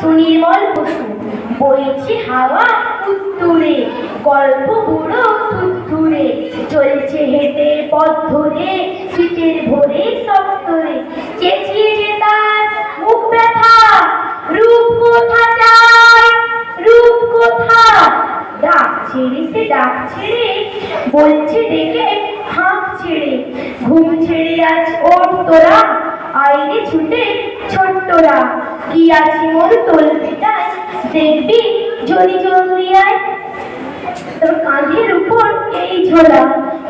সুনির্মল পশু, বইছে হাওয়া উত্তুরে গল্প বুড়ো তুত্তুরে, চলছে হেঁটে পথ ধরে, শীতের ভোরে সপ্তরে, চেঁচিয়ে যে তার মুখ ব্যথা, রূপ কোথা চায়, রূপ কোথা? ডাক ছেড়ে সে ডাক ছেড়ে, বলছে ডেকে, হাঁক ছেড়ে, ঘুম ছেড়ে আজ ওর তোরা আইনে ছুটে ছোট্টরা কি আছে মোর তোল দেখবি যদি জলদি আয় তোর কাঁধের উপর এই ঝোলা,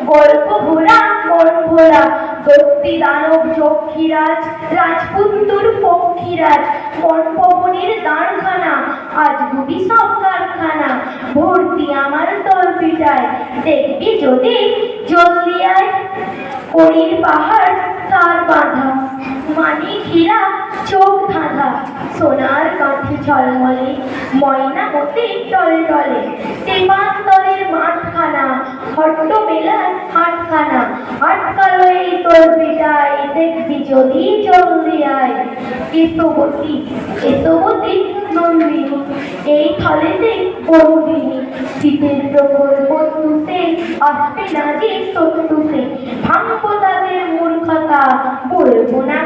গল্প ভোলা মন ভোলা দত্তি দানব যক্ষীরাজ রাজপুত্তুর পক্ষীরাজ মনপবনের দাঁড়খানা আজ গুবি সব কারখানা, ভর্তি আমার তল পিটায় দেখবি যদি জলদি আয় পাহাড় তার বাঁধা মানি ঘিরা চোখ ধাঁধা সোনার কাঠি ঝলমলে, ময়না মতে টলে টলে। তেপান্তরের মাঠখানা হট্ট মেলার হাটখানা। আটকালো এই তোর বেটায় দেখবি যদি জলদি আয় এসবতী এসবতী নন্দিনী। এই থলেতে বন্দিনী শীতের প্রবল বন্ধুতে আসবে না যে সত্যুতে। ভাঙবো তাদের মূর্খতা, বলব না